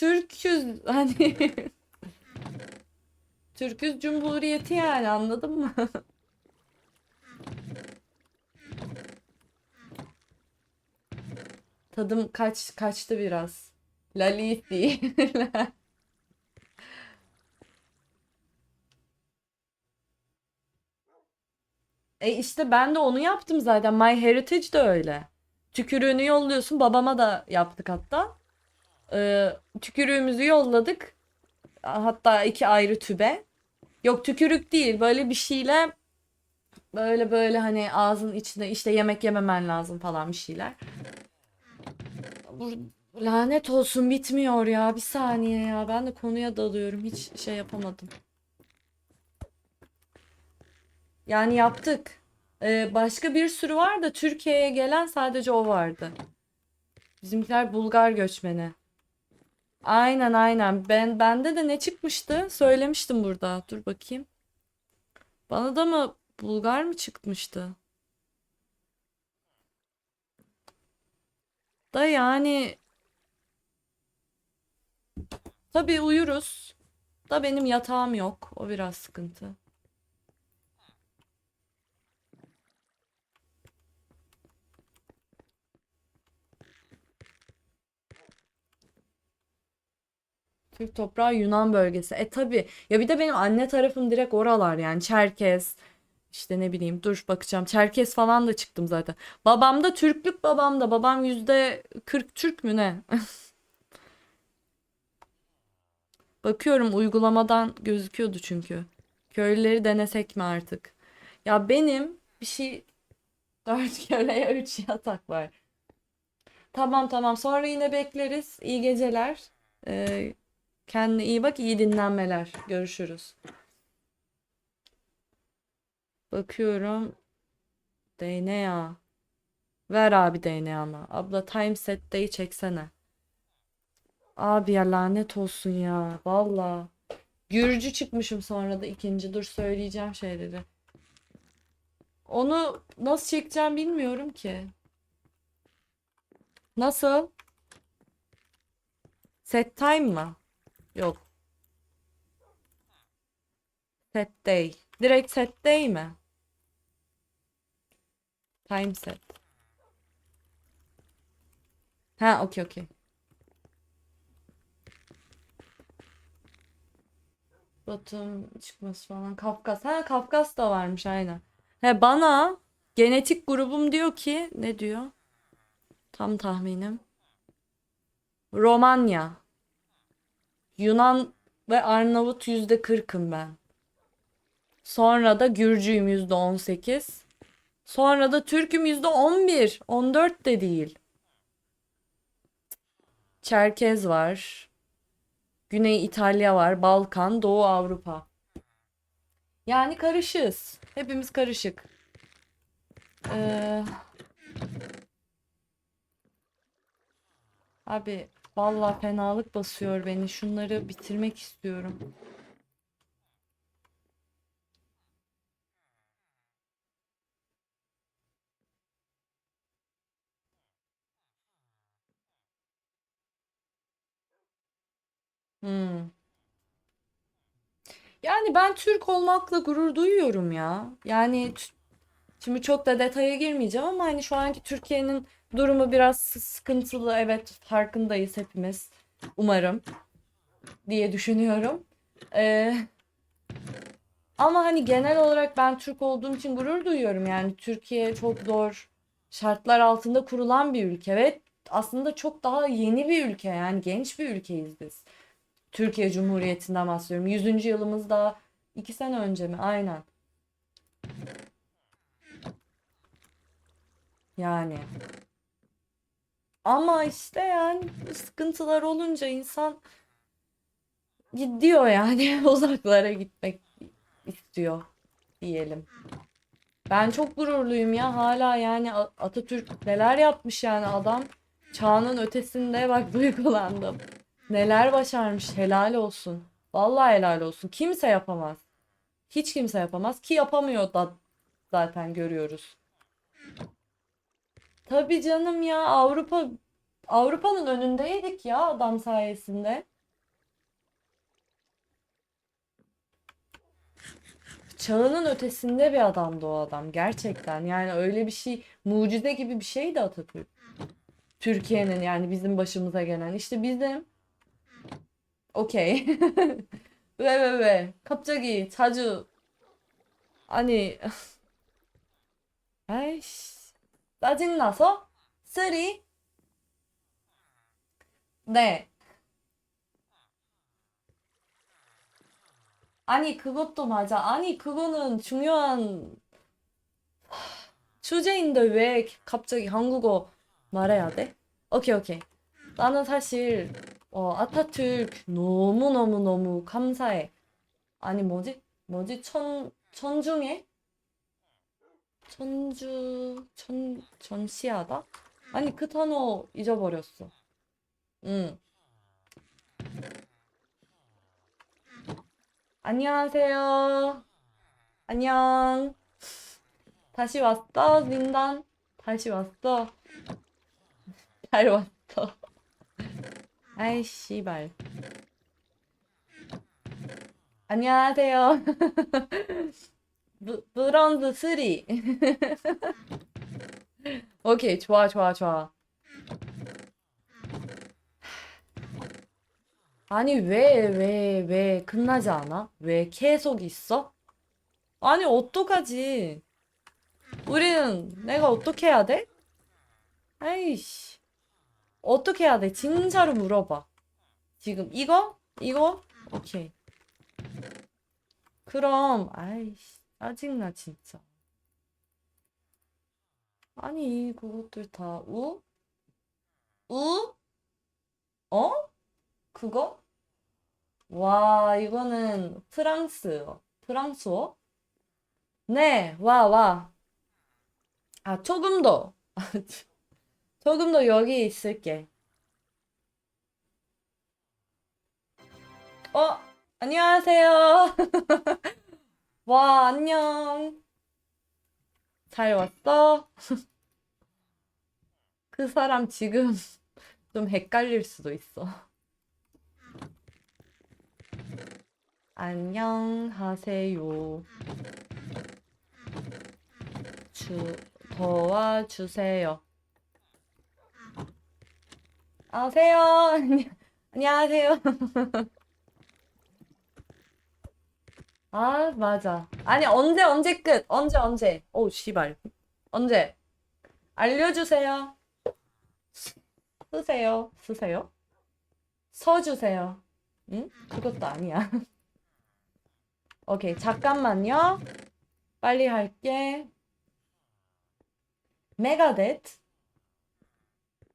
Türküz hani Türküz Cumhuriyeti yani anladın mı? Tadım kaç kaçtı biraz. Lalit değil. E işte ben de onu yaptım zaten. MyHeritage de öyle. Tükürüğünü yolluyorsun. Babama da yaptık hatta. Ee, tükürüğümüzü yolladık. Hatta iki ayrı tübe. Yok tükürük değil. Böyle bir şeyle böyle böyle hani ağzın içinde işte yemek yememen lazım falan bir şeyler. Lanet olsun bitmiyor ya. Bir saniye ya. Ben de konuya dalıyorum. Hiç şey yapamadım. Yani yaptık. Ee, başka bir sürü var da Türkiye'ye gelen sadece o vardı. Bizimkiler Bulgar göçmeni. Aynen aynen. Ben bende de ne çıkmıştı? Söylemiştim burada. Dur bakayım. Bana da mı Bulgar mı çıkmıştı? Da yani tabii uyuruz. Da benim yatağım yok. O biraz sıkıntı. Türk toprağı Yunan bölgesi. E tabii. Ya bir de benim anne tarafım direkt oralar yani. Çerkez. işte ne bileyim dur bakacağım. Çerkez falan da çıktım zaten. Babam da Türklük babam da. Babam yüzde 40 Türk mü ne? Bakıyorum uygulamadan gözüküyordu çünkü. Köylüleri denesek mi artık? Ya benim bir şey 4 köleye 3 yatak var. Tamam tamam sonra yine bekleriz. İyi geceler. Ee, kendine iyi bak, iyi dinlenmeler. Görüşürüz. Bakıyorum. DNA. Ver abi DNA'nı. Abla time set'teyi çeksene. Abi ya lanet olsun ya. Valla. Gürcü çıkmışım sonra da ikinci. Dur söyleyeceğim şeyleri. Onu nasıl çekeceğim bilmiyorum ki. Nasıl? Set time mı? Yok. Set day. Direkt set day mi? Time set. Ha, okey okey. Batum çıkması falan. Kafkas. Ha, Kafkas da varmış aynen. He bana genetik grubum diyor ki ne diyor? Tam tahminim. Romanya. Yunan ve Arnavut yüzde kırkım ben. Sonra da Gürcüyüm yüzde on sekiz. Sonra da Türk'üm yüzde on bir. On dört de değil. Çerkez var. Güney İtalya var. Balkan, Doğu Avrupa. Yani karışız. Hepimiz karışık. Ee, abi vallahi fenalık basıyor beni. Şunları bitirmek istiyorum. Hmm. Yani ben Türk olmakla gurur duyuyorum ya. Yani şimdi çok da detaya girmeyeceğim ama hani şu anki Türkiye'nin durumu biraz sıkıntılı. Evet, farkındayız hepimiz. Umarım diye düşünüyorum. Ee, ama hani genel olarak ben Türk olduğum için gurur duyuyorum. Yani Türkiye çok zor şartlar altında kurulan bir ülke ve aslında çok daha yeni bir ülke. Yani genç bir ülkeyiz biz. Türkiye Cumhuriyeti'nden bahsediyorum. Yüzüncü yılımız daha iki sene önce mi? Aynen. Yani. Ama işte yani sıkıntılar olunca insan gidiyor yani uzaklara gitmek istiyor diyelim. Ben çok gururluyum ya hala yani Atatürk neler yapmış yani adam çağının ötesinde bak duygulandım. Neler başarmış helal olsun. Vallahi helal olsun. Kimse yapamaz. Hiç kimse yapamaz ki yapamıyor da zaten görüyoruz. Tabii canım ya Avrupa Avrupa'nın önündeydik ya adam sayesinde. Çağının ötesinde bir adamdı o adam gerçekten. Yani öyle bir şey mucize gibi bir şeydi Atatürk. Türkiye'nin yani bizim başımıza gelen işte bizim okey. 왜, 왜, 왜. 갑자기 자주. 아니. 아이씨. 짜증나서? 쓰리? 네. 아니 그것도 맞아. 아니 그거는 중요한 주제인데 왜 갑자기 한국어 말해야 돼? 오케이 오케이. 나는 사실 어, 아타툴크 너무 너무 너무 감사해. 아니 뭐지? 뭐지? 천 천중에? 천주 천 전시하다? 아니 그 단어 잊어버렸어. 응. 안녕하세요. 안녕. 다시 왔어, 민단. 다시 왔어. 잘 왔어. 아이, 씨발. 안녕하세요. 브, 브론즈 3. 오케이, 좋아, 좋아, 좋아. 아니, 왜, 왜, 왜 끝나지 않아? 왜 계속 있어? 아니, 어떡하지? 우리는, 내가 어떻게 해야 돼? 아이씨. 어떻게 해야 돼? 진짜로 물어봐. 지금 이거? 이거? 오케이. 그럼, 아이씨, 짜증나, 진짜. 아니, 그것들 다, 우? 우? 어? 그거? 와, 이거는 프랑스어. 프랑스어? 네, 와, 와. 아, 조금 더. 조금 더 여기 있을게. 어, 안녕하세요. 와, 안녕. 잘 왔어? 그 사람 지금 좀 헷갈릴 수도 있어. 안녕하세요. 주, 도와주세요. 아세요? 안녕하세요. 아, 맞아. 아니, 언제, 언제 끝? 언제, 언제? 오, 씨발. 언제? 알려주세요. 쓰세요. 쓰세요? 서주세요. 응? 그것도 아니야. 오케이, 잠깐만요. 빨리 할게. 메가데트?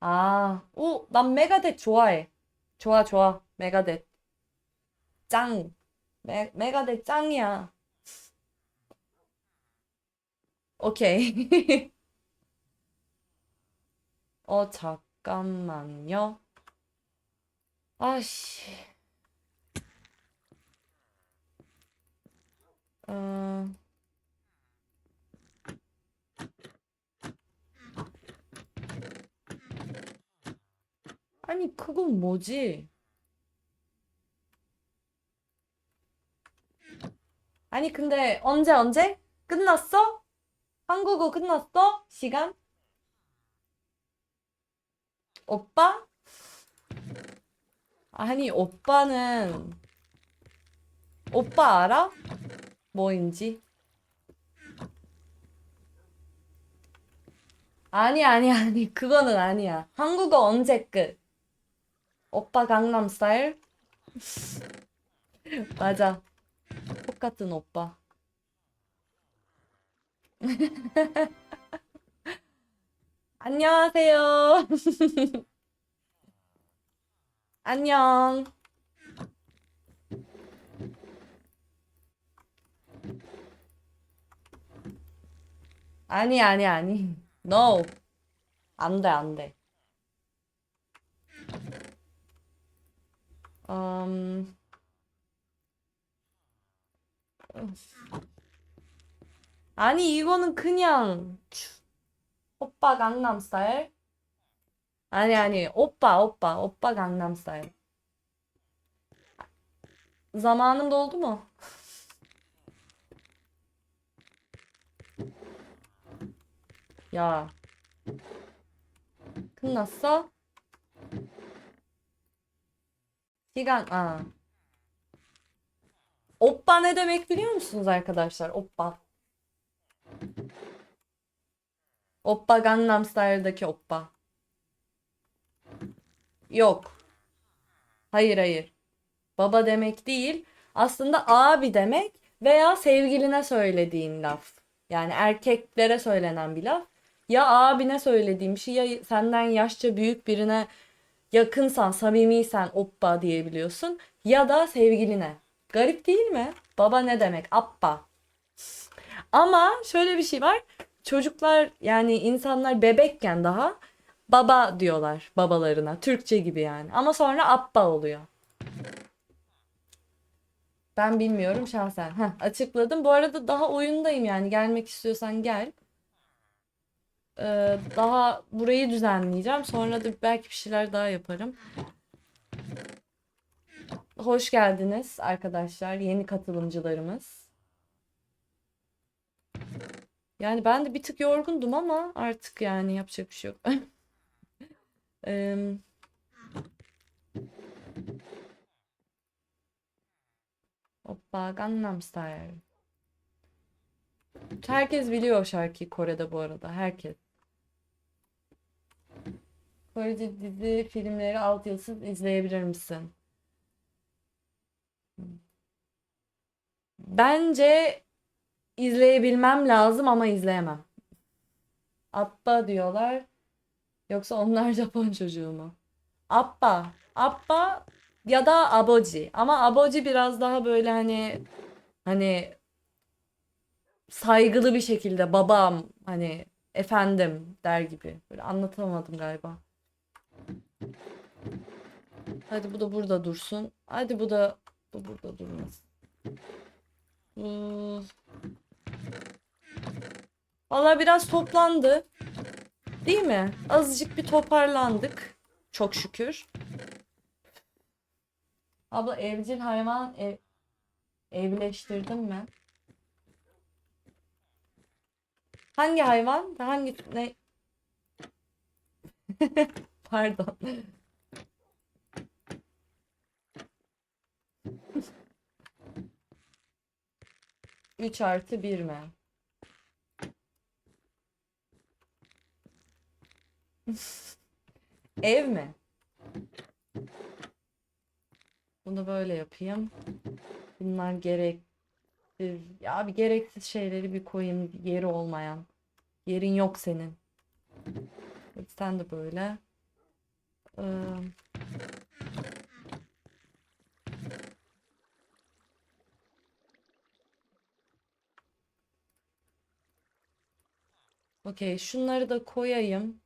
아, 오, 난 메가데트 좋아해. 좋아, 좋아. 메가데트. 짱. 메, 메가데트 짱이야. 오케이. 어, 잠깐만요. 아씨. 어, 아니, 그건 뭐지? 아니, 근데 언제, 언제? 끝났어? 한국어 끝났어? 시간? 오빠? 아니, 오빠는, 오빠 알아? 뭐인지? 아니, 아니, 아니, 그거는 아니야. 한국어 언제 끝? 오빠 강남 스타일? 맞아. 똑같은 오빠. 안녕하세요. 안녕. 아니, 아니, 아니. No. 안 돼, 안 돼. 음, 아니 이거는 그냥 오빠 강남스타일? 아니 아니 오빠 오빠 오빠 강남스타일. Zamanım 뭐. 야. 끝났어? 시간 아. Oppa ne demek biliyor musunuz arkadaşlar? Oppa. Oppa Gangnam Style'daki Oppa. Yok. Hayır hayır. Baba demek değil. Aslında abi demek veya sevgiline söylediğin laf. Yani erkeklere söylenen bir laf. Ya abine söylediğin bir şey ya senden yaşça büyük birine yakınsan, samimiysen oppa diyebiliyorsun. Ya da sevgiline. Garip değil mi? Baba ne demek? Appa. Ama şöyle bir şey var. Çocuklar yani insanlar bebekken daha baba diyorlar babalarına. Türkçe gibi yani. Ama sonra appa oluyor. Ben bilmiyorum şahsen. Heh, açıkladım. Bu arada daha oyundayım yani. Gelmek istiyorsan gel. Ee, daha burayı düzenleyeceğim. Sonra da belki bir şeyler daha yaparım. Hoş geldiniz arkadaşlar. Yeni katılımcılarımız. Yani ben de bir tık yorgundum ama artık yani yapacak bir şey yok. Em, Hoppa Gangnam Style. Herkes biliyor o şarkıyı Kore'de bu arada. Herkes. Korece dizi filmleri altyazısız izleyebilir misin? Bence izleyebilmem lazım ama izleyemem. Appa diyorlar. Yoksa onlar Japon çocuğu mu? Appa. Appa ya da aboji. Ama aboji biraz daha böyle hani hani saygılı bir şekilde babam hani efendim der gibi. Böyle anlatamadım galiba. Hadi bu da burada dursun. Hadi bu da bu burada durmasın. Hmm. Valla biraz toplandı. Değil mi? Azıcık bir toparlandık. Çok şükür. Abla evcil hayvan ev, evleştirdin mi? Hangi hayvan? Hangi ne? Pardon. Üç artı bir mi? Ev mi? Bunu böyle yapayım. Bunlar gereksiz. Ya bir gereksiz şeyleri bir koyayım. Yeri olmayan. Yerin yok senin. Sen de böyle. Ee, Okey, şunları da koyayım.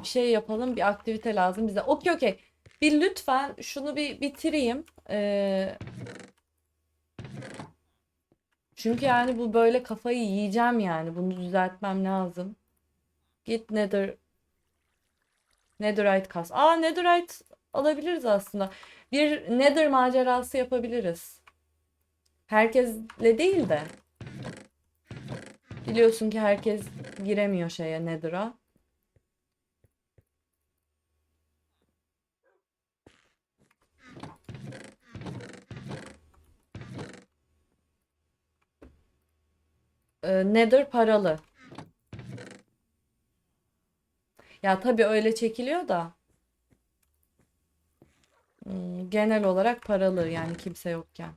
Bir şey yapalım, bir aktivite lazım bize. Okey, okey. Bir lütfen şunu bir bitireyim. Ee, çünkü yani bu böyle kafayı yiyeceğim yani. Bunu düzeltmem lazım. Git Nether Netherite kas. Aa Netherite alabiliriz aslında. Bir Nether macerası yapabiliriz. Herkesle değil de. Biliyorsun ki herkes giremiyor şeye Nether'a. Ee, Nether paralı. Ya tabii öyle çekiliyor da. Hmm, genel olarak paralı yani kimse yokken.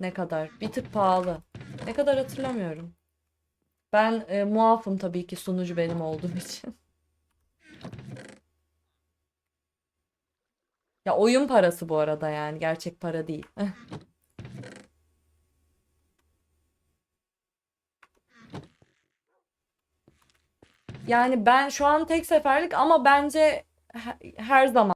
Ne kadar? Bir tık pahalı. Ne kadar hatırlamıyorum. Ben e, muafım tabii ki sunucu benim olduğum için. Ya oyun parası bu arada yani gerçek para değil. Yani ben şu an tek seferlik ama bence he- her zaman